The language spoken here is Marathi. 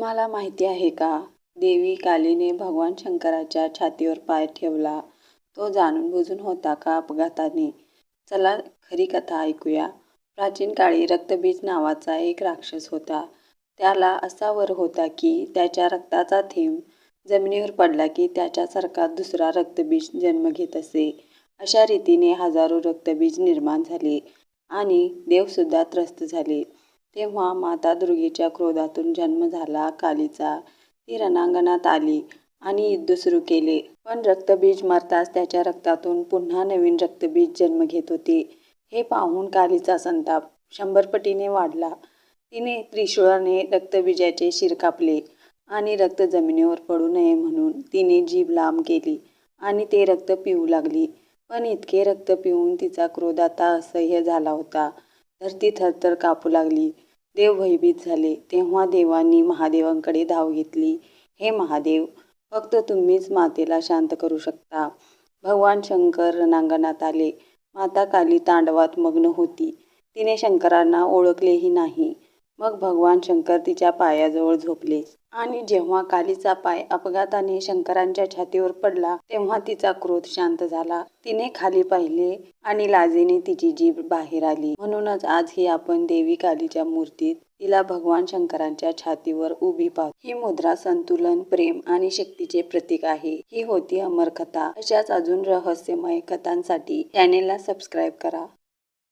तुम्हाला माहिती आहे का देवी कालीने भगवान शंकराच्या छातीवर पाय ठेवला तो जाणून-बुजून होता का अपघाताने? चला खरी कथा ऐकूया. प्राचीन काळी रक्तबीज नावाचा एक राक्षस होता. त्याला असा वर होता की त्याच्या रक्ताचा थेंब जमिनीवर पडला की त्याच्यासारखा दुसरा रक्तबीज जन्म घेत असे. अशा रीतीने हजारो रक्तबीज निर्माण झाले आणि देवसुद्धा त्रस्त झाले. तेव्हा माता दुर्गेच्या क्रोधातून जन्म झाला कालीचा. ती रणांगणात आली आणि युद्ध सुरू केले. पण रक्तबीज मरताच त्याच्या रक्तातून पुन्हा नवीन रक्तबीज जन्म घेत होते. हे पाहून कालीचा संताप शंभरपटीने वाढला. तिने त्रिशूळाने रक्तबीजाचे शिर कापले आणि रक्त जमिनीवर पडू नये म्हणून तिने जीभ लांब केली आणि ते रक्त पिऊ लागली. पण इतके रक्त पिऊन तिचा क्रोध आता असह्य झाला होता. धरती थरथर कापू लागली. देव भयभीत झाले. तेव्हा देवांनी महादेवांकडे धाव घेतली. हे महादेव, फक्त तुम्हीच मातेला शांत करू शकता. भगवान शंकर रणांगणात आले. माता काली तांडवात मग्न होती. तिने शंकरांना ओळखलेही नाही. मग भगवान शंकर तिच्या पायाजवळ झोपले. आणि जेव्हा कालीचा पाय अपघाताने शंकरांच्या छातीवर पडला तेव्हा तिचा क्रोध शांत झाला. तिने खाली पाहिले आणि लाजेने तिची जीभ बाहेर आली. म्हणूनच आजही आपण देवी कालीच्या मूर्तीत तिला भगवान शंकरांच्या छातीवर उभी पाहतो. ही मुद्रा संतुलन, प्रेम आणि शक्तीचे प्रतीक आहे. ही होती अमर कथा. अशाच अजून रहस्यमय कथांसाठी चॅनेलला सबस्क्राईब करा.